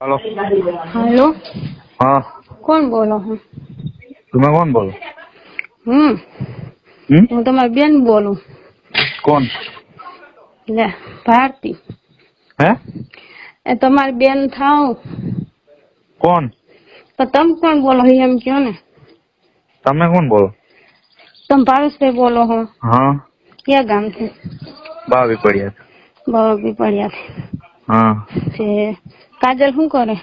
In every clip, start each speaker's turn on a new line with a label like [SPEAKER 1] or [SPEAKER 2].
[SPEAKER 1] હાલો.
[SPEAKER 2] Hello.
[SPEAKER 1] હા.
[SPEAKER 2] કોણ બોલો હું?
[SPEAKER 1] તમે કોણ બોલો?
[SPEAKER 2] હમ. હું તમારી બેન બોલું.
[SPEAKER 1] કોણ?
[SPEAKER 2] લે ભારતી.
[SPEAKER 1] હે?
[SPEAKER 2] એ તમારી બેન થાવ.
[SPEAKER 1] કોણ?
[SPEAKER 2] તો તમે કોણ બોલો એમ કયો ને?
[SPEAKER 1] તમે કોણ બોલો?
[SPEAKER 2] તમે ભાવેશભાઈ બોલો હો.
[SPEAKER 1] હા.
[SPEAKER 2] ક્યાં ગામથી?
[SPEAKER 1] બાવી પડ્યા
[SPEAKER 2] બરોબર પડ્યા
[SPEAKER 1] હા.
[SPEAKER 2] છે કાજલ શું કરે?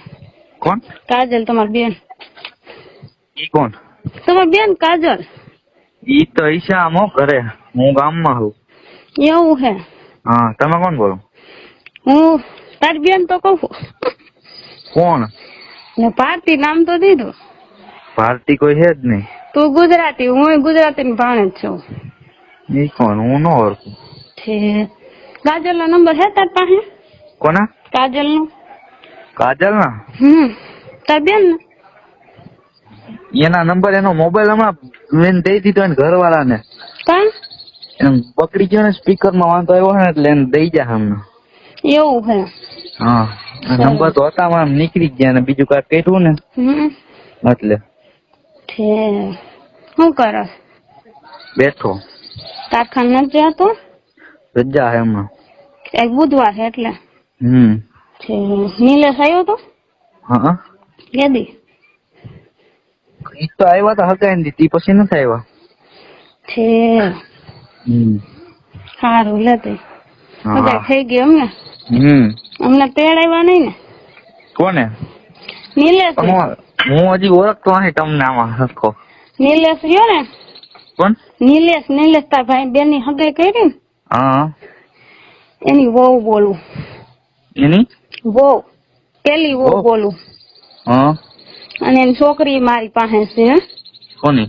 [SPEAKER 1] કોણ?
[SPEAKER 2] કાજલ તમાર બેન.
[SPEAKER 1] ઈ કોણ?
[SPEAKER 2] તમારી બેન કાજલ.
[SPEAKER 1] ઈ તો ઈશા આમ કરે હું ગામમાં હું
[SPEAKER 2] એવું હે?
[SPEAKER 1] હા તમે કોણ બોલો?
[SPEAKER 2] હું તારી બેન તો કહું.
[SPEAKER 1] કોણ?
[SPEAKER 2] ને ભારતી નામ તો દીધું.
[SPEAKER 1] ભારતી કોઈ છે જ નહીં.
[SPEAKER 2] તું ગુજરાતી હું ગુજરાતી ની ભાણે જ છું.
[SPEAKER 1] ઈ કોણ? હું નો ઓળખું.
[SPEAKER 2] છે કાજલ નો નંબર હે તાર પાસે?
[SPEAKER 1] કોના?
[SPEAKER 2] કાજલનું
[SPEAKER 1] કાજલ ના
[SPEAKER 2] હમ તાર બેન
[SPEAKER 1] એના નંબર એનો મોબાઈલ હમણાં લઈને દઈ દીધો એને ઘરવાળા ને પકડી ગયો ને સ્પીકરમાં વાંધો આવ્યો ને એટલે એને દઈ જા હમણાં.
[SPEAKER 2] એવું હે.
[SPEAKER 1] હા નંબર તો હતા આમ નીકળી ગયા ને બીજું કાંઈ કહેતું ને. એટલે.
[SPEAKER 2] શું કરસ
[SPEAKER 1] બેઠો.
[SPEAKER 2] કારખાના જ જતો?
[SPEAKER 1] રજા હે હમણાં.
[SPEAKER 2] એક બુધવાર એટલે.
[SPEAKER 1] હમ.
[SPEAKER 2] નીલેશ આવ્યો તો?
[SPEAKER 1] હા
[SPEAKER 2] કેદી
[SPEAKER 1] ઈ તો આવ્યા તા હકાઈ દીધી પછી નથી આવ્યા.
[SPEAKER 2] છે.
[SPEAKER 1] હમ.
[SPEAKER 2] સારું લેતી બધા થઈ ગયું અમને
[SPEAKER 1] હમ.
[SPEAKER 2] અમને તેડાવ્યા નહીં ને?
[SPEAKER 1] કોને?
[SPEAKER 2] નીલેશ.
[SPEAKER 1] હું- હું હજી ઓળખતો નથી તમને આમાં હરખો.
[SPEAKER 2] નીલેશ રહ્યો ને?
[SPEAKER 1] કોણ?
[SPEAKER 2] નીલેશ નીલેશ તાર ભાઈ બેનની હગાઈ કરી
[SPEAKER 1] હા.
[SPEAKER 2] એની વહુ બોલું.
[SPEAKER 1] એની?
[SPEAKER 2] વહુ. પેલી વહુ? બોલું.
[SPEAKER 1] હા.
[SPEAKER 2] અને એની છોકરી મારી પાસે છે?
[SPEAKER 1] કોની?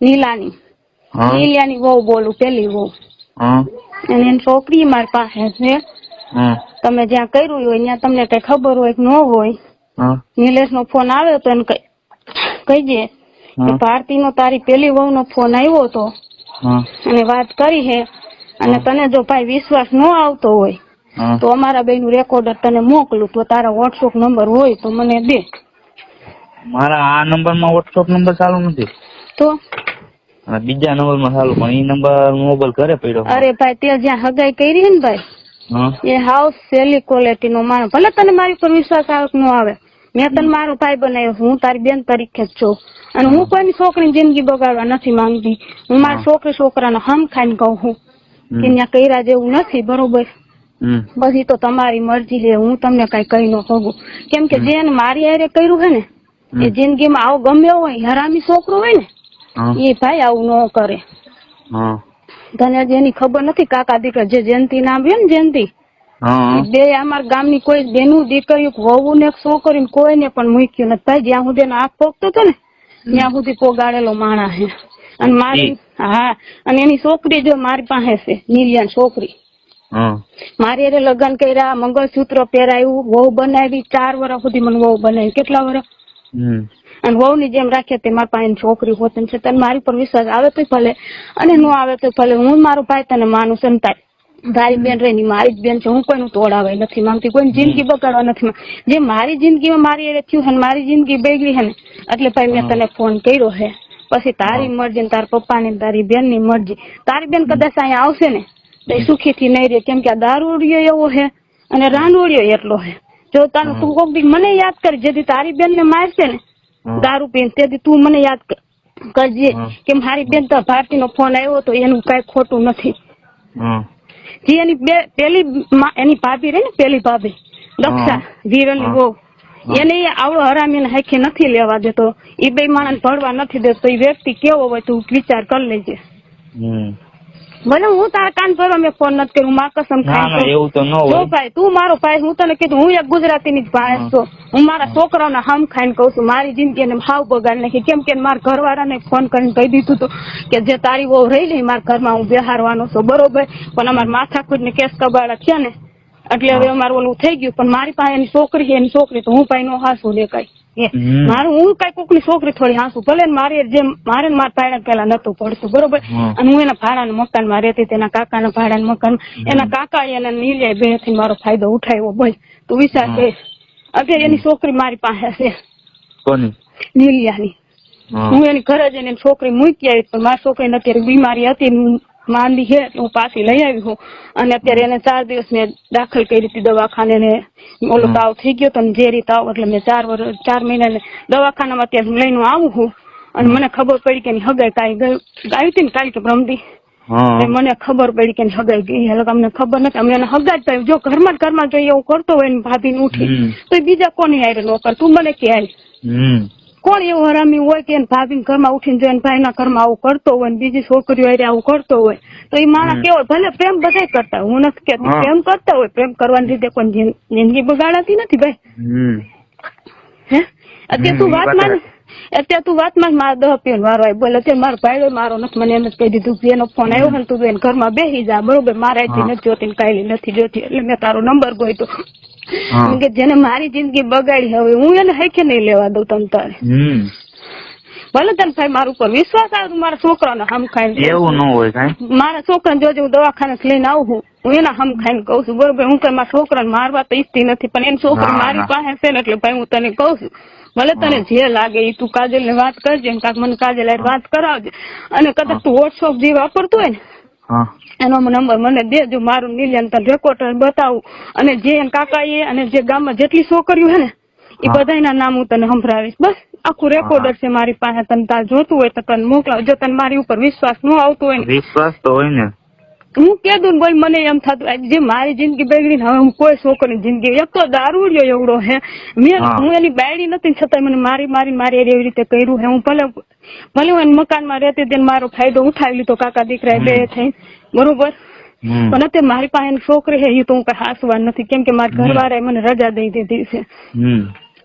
[SPEAKER 2] નીલાની. નીલિયાની વહુ બોલું પેલી વહુ.
[SPEAKER 1] હા.
[SPEAKER 2] અને એની છોકરી મારી પાસે છે. તમે જ્યાં કર્યું હોય ત્યાં તમને કઈ ખબર હોય કે ન હોય નિલેશ નો ફોન આવ્યો તો એને કહીજે કે ભારતી નો તારી પેલી વહુ નો ફોન આવ્યો હતો. અને વાત કરી હે. અને તને જો ભાઈ વિશ્વાસ ન આવતો હોય તો અમારા બેનનું રેકોર્ડર તને મોકલું તો તારા વોટ્સઅપ નંબર હોય તો મને દે.
[SPEAKER 1] મારા આ નંબરમાં વોટ્સઅપ નંબર ચાલુ નથી.
[SPEAKER 2] તો?
[SPEAKER 1] બીજા નંબરમાં ચાલુ પણ એ નંબર મોબાઈલ ઘરે પડ્યો
[SPEAKER 2] અરે ભાઈ તે જ્યાં હગાઈ કરી ને ભાઈ એ હાઉસ સેલી ક્વોલિટી નો માણસ. ભલે તને મારી પર વિશ્વાસ આવે કે ન આવે મેં તને મારો ભાઈ બનાવ્યો હું તારી બેન તરીકે જ છું. અને હું કોઈની છોકરીની જિંદગી બગાડવા નથી માંગતી. હું મારા છોકરી છોકરાને હમ ખાઈને કહું છું કે ત્યાં કર્યા જેવું નથી બરોબર? પછી તો તમારી મરજી લે હું તમને કઈ કહી ન શકું. કેમ કે જેને મારી હારે કર્યું હે ને એ જિંદગીમાં આવો ગમે હોય હરામી છોકરો હોય ને એ ભાઈ આવું ન કરે. તને જેની ખબર નથી કાકા દીકરા જે જયંતિ નામ હોય ને જયંતિ બે અમારા ગામની કોઈ બેનું દીકરી વહુ ને છોકરી કોઈને પણ મૂક્યું નથી. ભાઈ જ્યાં સુધી આંખ પોગતો હતો ને ત્યાં સુધી પોગાડેલો માણસ છે. અને મારી હા. અને એની છોકરી જો મારી પાસે છે નિર્યાન છોકરી. મારી હારે લગ્ન કર્યા મંગળસૂત્ર પહેરાયું વહુ બનાવી ચાર વર્ષ સુધી મને વહુ બનાવી. કેટલા વર્ષ અને વહુ ની જેમ રાખે તે મારા પાસે છોકરી હોત છે તને મારી પર વિશ્વાસ આવે તો ભલે. અને નો આવે તો ભલે. હું મારો ભાઈ તને માનું સંતાય તારી બેન રહી મારી જ બેન છે. હું કોઈનું તોડાવે નથી માંગતી. કોઈની જિંદગી બગાડવા નથી જે મારી જિંદગીમાં મારી હારે થયું છે ને મારી જિંદગી બગડી છે ને એટલે ભાઈ મેં તને ફોન કર્યો છે. પછી તારી મરજી ને તારા પપ્પા ને તારી બેનની મરજી. તારી બેન કદાચ અહીંયા આવશે ને તો સુખીથી નહીં રહે કેમ કે આ દારૂડિયો એવો છે અને રાંડોડિયો એટલો છે જો તારું તું કોક દી મને યાદ કરી જેથી તારી બેન ને મારશે ને દારૂ પીને તેથી તું મને યાદ કર- કરજે. કે મારી બેન તો ભારતી નો ફોન આવ્યો તો એનું કઈ ખોટું નથી. જે એની બે પેલી એની ભાભી રહી ને પેલી ભાભી દક્ષા વીરન
[SPEAKER 1] હા.
[SPEAKER 2] વહુ એને આવડો હરામી ને હાખી નથી લેવા દેતો. એ બે માણસ ભરવા નથી દેતો. એ વ્યક્તિ કેવો હોય તું વિચાર કરી લેજે. ભલે હું તારા કાન ભરવા મેં ફોન નથી કર્યો માં કસમ
[SPEAKER 1] ખાઈ ના એવું તો ન હોય.
[SPEAKER 2] ભાઈ તું મારો ભાઈ હું તને કીધું હું એક ગુજરાતી ની જ ભાઈ છું. હું મારા છોકરાઓને હમ ખાઈને કહું છું મારી જિંદગી એને હાવ બગાડ નાખી. કેમ કે મારા ઘરવાળાને ફોન કરીને કહી દીધું હતું કે જે તારી વહુ રહી લઈ મારા ઘરમાં હું બેહારવાનો છું. બરોબર? પણ અમારા માથાકૂટ ને કેસ કબાડા થયા ને એટલે હવે અમારું ઓલું થઈ ગયું. પણ મારી પાસે એની છોકરી છે એની છોકરી તો હું ભાઈ નો હાસું લે કઈ. મારું હું કઈ કોકની છોકરી થોડી હાંસુ ભલે ને મારી જેમ મારે મારા ભાઈ પેલા નતું પડતું બરોબર. અને હું એના ભાડા મકાનમાં રહેતી તેના કાકાના ભાડા મકાન એના કાકા એના નીલે બેથી મારો ફાયદો ઉઠાવ્યો બોલ તું વિચાર કે અત્યારે એની છોકરી મારી પાસે છે
[SPEAKER 1] કોની?
[SPEAKER 2] નીલિયાની.
[SPEAKER 1] હું.
[SPEAKER 2] એની ઘરે જઈને એની છોકરી મૂકી આવી પણ મારી છોકરીને અત્યારે બીમારી હતી ને માંદી છે હું પાછી લઈ આવી હું અને અત્યારે એને ચાર દિવસ મેં દાખલ કરી હતી દવાખાને ને ઓલો. તાવ થઈ ગયો તો ઝેરી તાવ એટલે મેં ચાર વર્ષ ચાર મહિના ને દવાખાનામાં અત્યારે હું લઈને આવું છું. અને મને ખબર પડી કે હગાઈ કાંઈ આવી હતી ને કાલ કે પ્રમદી મને ખબર પડી કે હગાઈ ગઈ. એટલે અમને ખબર નથી. અમે એને હગાઈ જ. જો ઘરમાં ઘરમાં જોઈએ એવું કરતો હોય ને ભાભી ઉઠી તો એ બીજા કોની હારે નો કર? તું મને કે હાલ. કોણ એવો હરામી હોય કે ભાભીને ઘરમાં ઉઠીને જોઈને ભાઈના ઘરમાં આવું કરતો હોય ને બીજી છોકરીઓ હારે આવું કરતો હોય તો એ માણસ કેવો ભલે પ્રેમ બધાય કરતા. હું નથી કેતી પ્રેમ કરતા હોય પ્રેમ કરવાની રીતે કોઈ જિંદગી બગાડાતી નથી ભાઈ. હે? અત્યારે તું વાત
[SPEAKER 1] વાત
[SPEAKER 2] અત્યારે તું વાતમાં મારા દહ પીને વારો આવી બોલે અત્યારે મારો ભાઈ મારો નથી મને એમ જ કહી દીધું કે એનો ફોન આવ્યો હોય ને તું બેન ઘરમાં બેસી જા બરોબર? મારા નથી જોતી કાંઈ નથી જોતી એટલે મેં તારો નંબર ગોઈતો.
[SPEAKER 1] હા.
[SPEAKER 2] કે જેને મારી જિંદગી બગાડી હવે હું એને હેખે નહીં લેવા દઉં તમ તારે.
[SPEAKER 1] હમ.
[SPEAKER 2] ભલે તને ભાઈ મારા ઉપર વિશ્વાસ આવે તો મારા છોકરાને હમ ખાઈને
[SPEAKER 1] એવું ન હોય કાંઈ.
[SPEAKER 2] મારા છોકરાને જોજે હું દવાખાને લઈને આવું હું એના હમ ખાઈને કહું છું. બરોબર હું કઈ મારા છોકરાને મારવા તો ઈચ્છતી નથી પણ એની છોકરી મારી પાસે છે ને એટલે ભાઈ હું તને કહું છું. ભલે તને જે લાગે એ તું કાજલ ને વાત કરજે ને મને કાજલ વાત કરાવજે. અને કદાચ તું વોટ્સઅપ જે વાપરતું હોય ને એનો નંબર મને દેજો મારું નિલયન તને રેકોર્ડ બતાવું. અને જે કાકા એ અને જે ગામમાં જેટલી છોકરીઓ છે ને એ
[SPEAKER 1] હા.
[SPEAKER 2] બધાના નામ હું તને સંભળાવીશ. બસ આખું રેકોર્ડર છે મારી પાસે. તને તાર જોતું હોય તો તને મોકલાવ. જો તને મારી ઉપર વિશ્વાસ ન આવતો હોય ને.
[SPEAKER 1] વિશ્વાસ તો હોય ને.
[SPEAKER 2] હું કે દઉં બોલ મને એમ થતું જે મારી જિંદગી બગડી હવે હું કોઈ છોકરીની જિંદગી એક તો દારૂડિયો એવડો હે. મેં
[SPEAKER 1] હું.
[SPEAKER 2] એની બાયડી નથી છતાં મને મારી મારી મારી એવી રીતે કર્યું હે. હું ભલે ભલે હું મકાનમાં રહેતી હતી મારો ફાયદો ઉઠાવી લીધો કાકા દીકરા બે. થઈ. બરોબર? પણ અત્યારે મારી પાસે છોકરી છે એ તો હું કઈ હાસવા નથી. કેમ કે મારા. ઘરવાળાએ મને રજા દઈ દીધી છે.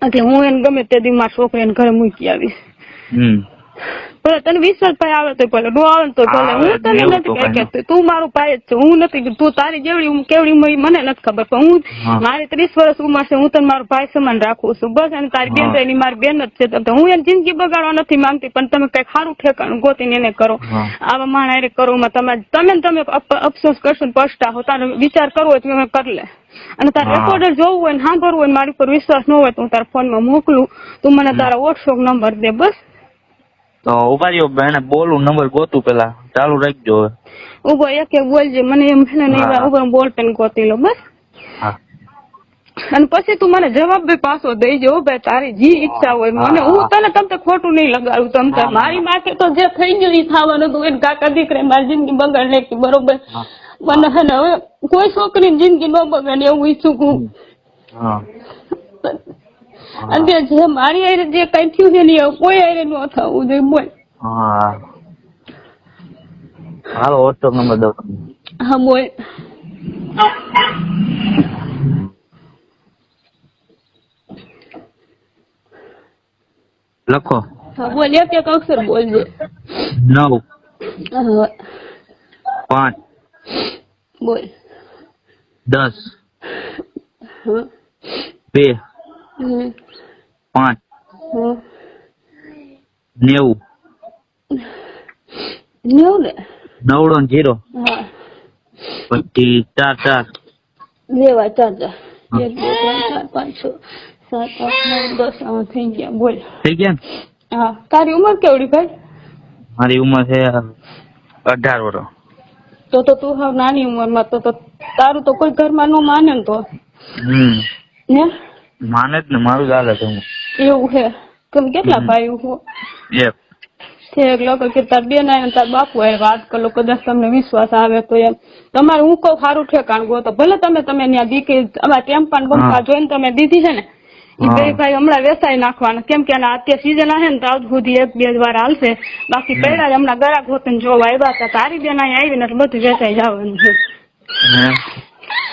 [SPEAKER 2] એટલે હું એને ગમે તે દી મારા છોકરીને ઘરે મૂકી આવીશ. ભલે તને વિશ્વાસ ભાઈ આવે તો ભલે નો આવે તો ભલે. હું તને નથી કઈ કહેતી તું મારું ભાઈ જ છે હું નથી તું તારી જેવડી હું કેવડી મને નથી ખબર પણ હું મારી ત્રીસ વર્ષ ઉંમર છે હું તને મારો ભાઈ સમાન રાખું છું. બસ અને તારી બેન એની મારી બેન જ છે. તો હું એની જિંદગી બગાડવા નથી માંગતી પણ તમે કઈ સારું ઠેકાણું ગોતીને એને કરો. આવા માણા એને કરો તમે તમે તમે અફસોસ કરશો ને પછતાવો તારો વિચાર કરવો હોય તો કરી લે. અને તારે
[SPEAKER 1] હા.
[SPEAKER 2] રેકોર્ડર જોવું હોય ને સાંભળવું હોય મારી પર વિશ્વાસ ન હોય તો હું તારા ફોનમાં મોકલું. તું મને તારા વોટ્સઅપ નંબર દે બસ.
[SPEAKER 1] તો ઊભા રહ્યો એને બોલું નંબર ગોતું પેલા. ચાલુ રાખજો હવે.
[SPEAKER 2] ઊભો એક એક બોલજે મને એમ છે ને ઊભો બોલ પેન ગોતી લો બસ. અને પછી તું મને જવાબ બી પાછો દઈજો ભાઈ તારી જી ઈચ્છા હોય મને
[SPEAKER 1] હું.
[SPEAKER 2] તને તમને ખોટું નહીં લગાડું
[SPEAKER 1] તમને
[SPEAKER 2] મારી માથે તો જે થઈ ગયું એ થવાનું હતું એને કાકા દીકરે મારી જિંદગી બગાડ લેખી બરોબર. મને હવે કોઈ છોકરીની જિંદગી ન બગાડે એવું ઈચ્છું હા. અને જે મારી હારે જે કઈ થયું છે ને કોઈ હારે ન થવું જોઈએ બોલ.
[SPEAKER 1] હા. હાલો વોટ્સઅપ નંબર દો.
[SPEAKER 2] હા બોલ.
[SPEAKER 1] લખો.
[SPEAKER 2] હા બોલ એક એક અક્ષર બોલજે
[SPEAKER 1] નવ. પાંચ.
[SPEAKER 2] બોલ.
[SPEAKER 1] દસ. બે. પાંચ. નેવું.
[SPEAKER 2] નેવું ને?
[SPEAKER 1] નવડો ને જીરો. પછી ચાર ચાર.
[SPEAKER 2] લેવા ચાર ચાર. એક બે ત્રણ ચાર પાંચ છ સાત આઠ નવ દસ થઈ ગયા. બોલ.
[SPEAKER 1] થઈ ગયા
[SPEAKER 2] હા. તારી ઉંમર કેવડી ભાઈ?
[SPEAKER 1] મારી ઉંમર છે અઢાર વર્ષ
[SPEAKER 2] તો તો તું હવે નાની ઉંમરમાં તો તો તારું તો કોઈ ઘરમાં ન માને ને તો.
[SPEAKER 1] હમ.
[SPEAKER 2] ને?
[SPEAKER 1] માને જ ને મારું જ હાલે હું.
[SPEAKER 2] એવું છે? તમે કેટલા
[SPEAKER 1] ભાઈઓ
[SPEAKER 2] ભાઈ હો?
[SPEAKER 1] એક
[SPEAKER 2] છે એક લોકો કે તાર બેન આવે તાર બાપુ આવે વાત કરો કદાચ તમને વિશ્વાસ આવે તો એમ. તમારે હું કહું સારું ઠેકાણ ગો તો. ભલે તમે તમે ત્યાં દીકરી અમારા ટેમ્પાન બંપા જોઈને તમે દીધી છે ને એ બે ભાઈ હમણાં વેસાઈ નાખવાના. કેમ કે આના અત્યારે સીઝન આવે ને તો આજ સુધી એક બે વાર હાલશે. બાકી પહેલા જ હમણાં ગરા ગોતન જોવા આવ્યા હતા તારી બેન અહીંયા આવીને એટલે બધું વેચાઈ જવાનું છે.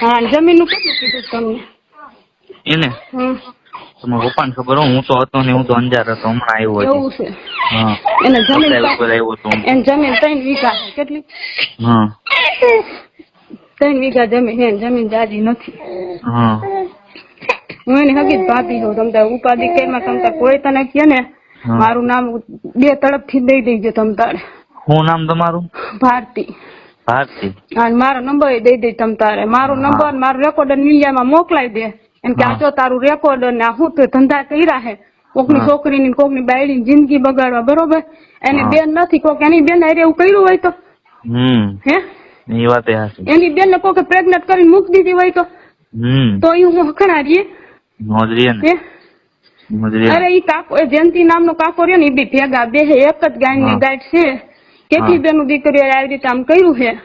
[SPEAKER 1] હા
[SPEAKER 2] જમીન જમીનનું કેટલું કીધું તમને?
[SPEAKER 1] એને તમારા પપ્પાને ખબર હું તો હતો ને હું તો અંજાર હતો હમણાં આવ્યો
[SPEAKER 2] એવું છે.
[SPEAKER 1] હા.
[SPEAKER 2] એને જમીન
[SPEAKER 1] આવ્યો હતો
[SPEAKER 2] એને જમીન ત્રણ વીઘા કેટલી?
[SPEAKER 1] હા.
[SPEAKER 2] ત્રણ વીઘા જમીન એને જમીન દાદી નથી.
[SPEAKER 1] હા.
[SPEAKER 2] હું એની હગી ભાભી છું તમતા ઉપાધિ કેમાં તમતા કોઈ તને કે ને મારું નામ બે તડપથી દઈ દેજો તમ તારે.
[SPEAKER 1] શું નામ તમારું?
[SPEAKER 2] ભારતી.
[SPEAKER 1] ભારતી.
[SPEAKER 2] અને મારો નંબર દઈ દઈ તમ તારે. મારો નંબર મારો રેકોર્ડ મીડિયામાં મોકલાઈ દે. એમ કે આ જો તારું રેકોર્ડ ને આ શું તો ધંધા કર્યા હે. કોકની છોકરીની કોકની બાયડીની જિંદગી બગાડવા બરોબર? એની બેન નથી કોક એની બેન હારે એવું કર્યું હોય તો? હે?
[SPEAKER 1] એ વાત
[SPEAKER 2] એની બેન ને કોકે પ્રેગ્નન્ટ કરીને મૂકી દીધી હોય તો? તો એ હું હખણારીએ?
[SPEAKER 1] મોજરીએ ને.
[SPEAKER 2] હે?
[SPEAKER 1] મોજરીએ
[SPEAKER 2] અરે ઈ કાકો જયંતિ નામનો કાકો રહ્યો ને એ બી ભેગા બે એક જ ગાયની ગાય છે. કેટલી. બેનું દીકરીઓ આવી રીતે આમ કર્યું છે.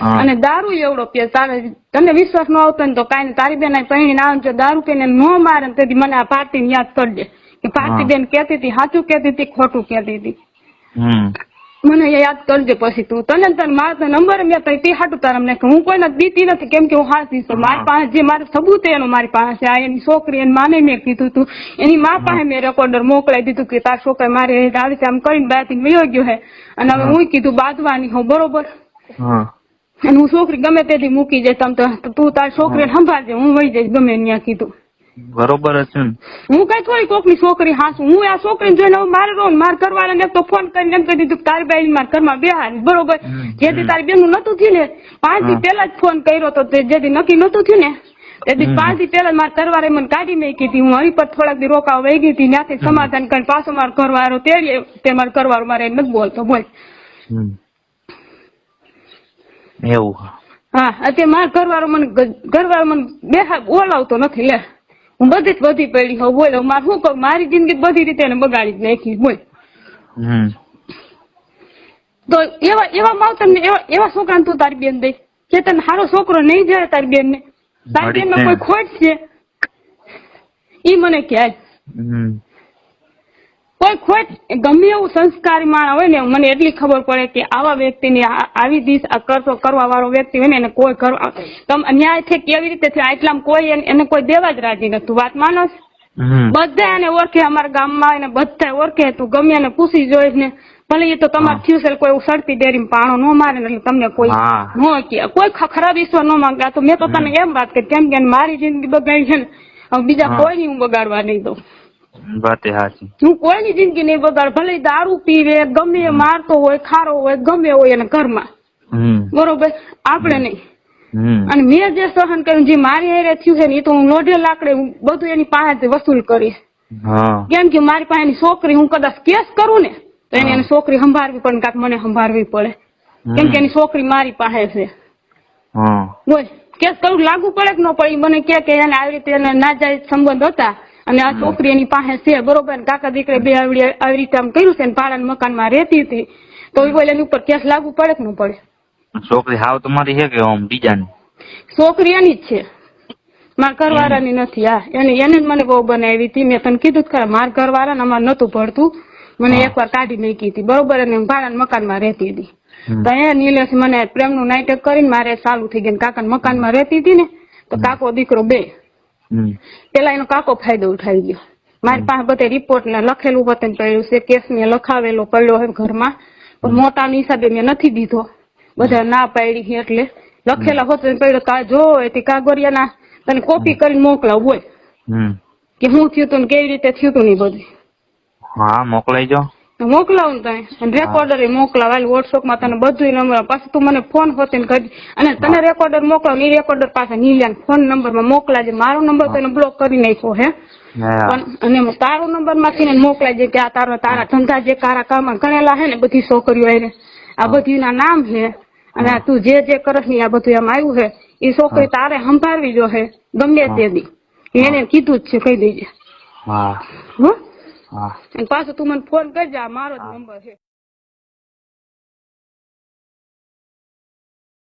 [SPEAKER 2] અને દારૂ એવડો પીએ તારે તને વિશ્વાસ ન આવતો ને તો કાંઈ તારી બેન પૈણી આવે જો દારૂ પીને ન મારે ને તેથી મને આ પાર્ટી યાદ કરજે. કે પાર્ટી. બેન કેતી હતી સાચું કેતી હતી ખોટું કેતી હતી. મને યાદ કરજે પછી તું. તને તને મારા નંબર મેં તઈ તે હાટું તારા મને હું કોઈને દીતી નથી. કેમ કે હું હાથી છું. મારી પાસે જે મારું સબૂત એનું મારી પાસે આ એની છોકરી એની માને મેં કીધું તું. એની મા પાસે મેં રેકોર્ડર મોકલાઈ દીધું કે તાર છોકરા મારે આવી આમ કરીને બાથી વયો ગયો હે. અને હવે હું. કીધું બાંધવાની હું બરોબર? અને હું છોકરી ગમે તેથી મૂકી જાય તમ તો તું તારી છોકરીને સંભાળજે હું વહી જઈશ ગમે ત્યાં કીધું.
[SPEAKER 1] બરોબર છે
[SPEAKER 2] હું કઈ થોડી કોકની છોકરી હાસુ હું આ છોકરીને જોઈને હવે મારે રહું માર કરવાને ને તો ફોન કરીને એમ કહી દીધું તારી બેન માર ઘરમાં બેહારી બરોબર? જેથી તારી બેન નતું થયું ને પાંચ દી પેલા જ ફોન કર્યો તો તે જેથી નક્કી નતું થયું ને તેથી. પાંચ દી પહેલા મારા ઘરવાળાએ મને કાઢી નહીં હતી હું હરિપર થોડાક દી રોકાવા વહી ગઈ હતી ત્યાંથી સમાધાન કરીને પાછો મારો ઘરવાળો તે મારો કરવાનું મારે નથી બોલતો બોલ.
[SPEAKER 1] એવું.
[SPEAKER 2] હા અત્યારે માર ઘરવાળો મને ઘરવાળો મને બે બોલાવતો નથી લે. હું બધી જ બધી પડી હોઉં બોલો મારે શું કહું? મારી જિંદગી બધી રીતે એને બગાડી જ નાખી બોલ. તો એવા એવા માવતર ને એવા એવા છોકરા તું તારી બેન દઈ કે તને સારો છોકરો નહીં જાય તારી બેન ને તારી બેન કોઈ ખોટ છે? ઈ મને
[SPEAKER 1] હમ.
[SPEAKER 2] કોઈ ખોટ ગમે એવું સંસ્કારી માણસ હોય ને મને એટલી ખબર પડે કે આવા વ્યક્તિની આવી દિશ આ કરતો કરવા વાળો વ્યક્તિ હોય ને એને કોઈ ન્યાય છે કેવી રીતે થયો? આટલામાં કોઈ એને કોઈ દેવા જ રાજી નથી. વાત માનસ બધા એને ઓળખે અમારા ગામમાં એને બધા ઓળખે તું ગમે એને પૂછી જોઈશ ને ભલે એ તો તમારે થયું છે કોઈ સડતી ડેરી પાણો ન મારે એટલે તમને કોઈ. ન કે. કોઈ ખરાબ ઈશ્વર ન માંગતા તો મેં તો તને એમ વાત કરી કેમ કે મારી જિંદગી બગાડી છે ને બીજા
[SPEAKER 1] કોઈ
[SPEAKER 2] ની હું બગાડવા નહીં દઉં.
[SPEAKER 1] વાત સાચી
[SPEAKER 2] હું કોઈની જિંદગી નહીં બગાડ ભલે દારૂ પીવે ગમે એ મારતો હોય ખારો હોય ગમે હોય એને ઘરમાં. બરોબર? આપણે નહીં. અને મેં જે સહન કર્યું જે મારી હેરે થયું છે ને એ તો હું લોઢે લાકડે બધું એની પાસેથી વસૂલ કરીશ કેમ કે મારી પાસે એની છોકરી હું કદાચ કેસ કરું ને તો એને એની છોકરી સંભાળવી પડે કાંક મને સંભાળવી પડે. કેમ કે એની છોકરી મારી પાસે છે. બોલ કેસ કરું લાગુ પડે કે ન પડે? મને કે એને આવી રીતે એને નાજાયજ સંબંધ હતા. અને આ છોકરી એની પાસે છે બરોબર. કાકા દીકરે બે આવડી આવી રીતે આમ કર્યું છે ને ભાડાના મકાનમાં રહેતી હતી તો એ બોલે એની ઉપર કેસ લાગુ પડે કે ન પડે?
[SPEAKER 1] છોકરી હાવ તમારી છે કે આમ બીજાની?
[SPEAKER 2] છોકરી એની જ છે. મારા ઘરવાળાની નથી આ એને એને જ મને બહુ બનાવી હતી. મેં તને કીધું ખરા મારા ઘરવાળાને અમારે નતું પડતું મને એકવાર કાઢી મૂકી હતી બરોબર. અને ભાડાના મકાનમાં રહેતી હતી. તો એ નીલેશ મને પ્રેમનું નાટક કરીને મારે ચાલુ થઈ ગયું કાકા મકાનમાં રહેતી હતી ને તો કાકો દીકરો બે. પેલા એનો કાકો ફાયદો ઉઠાવી ગયો. મારી પાસે બધે રિપોર્ટ ને લખેલું વતન પડ્યું છે કેસ મેં લખાવેલો પડ્યો હોય ઘરમાં. પણ મોટા હિસાબે મેં નથી દીધો. બધા ના પાડી એટલે લખેલા હોત પડ્યો કા જો તે કાગોરિયાના તને કોપી કરીને મોકલાવ બોલ કે હું થયું તું કેવી રીતે થયું તું ને બધું.
[SPEAKER 1] હા મોકલાઈ જો.
[SPEAKER 2] તો મોકલાવ ને તને. રેકોર્ડર મોકલાવ. વોટ્સઅપમાં તને બધું નંબર. પાછું તું મને ફોન હોતે કરી અને તને રેકોર્ડર મોકલાવ એ રેકોર્ડર પાસે નીલ્યા ફોન નંબરમાં મોકલાજે. મારો નંબર તને બ્લોક કરી નાખ્યો હે. પણ અને તારો નંબરમાંથી છે કે આ તારો તારા ધંધા જે કારા કામ ગણેલા હે ને બધી છોકરીઓ એને. આ બધી ના નામ છે અને તું જે જે કરસની આ બધું એમ આવ્યું છે એ છોકરી તારે સંભાળવી જો હે. ગમે તે દી. એને કીધું જ છે કહી દેજે.
[SPEAKER 1] હા.
[SPEAKER 2] હો?
[SPEAKER 1] હા.
[SPEAKER 2] અને પાછો તું મને ફોન કરજે આ મારો જ નંબર છે.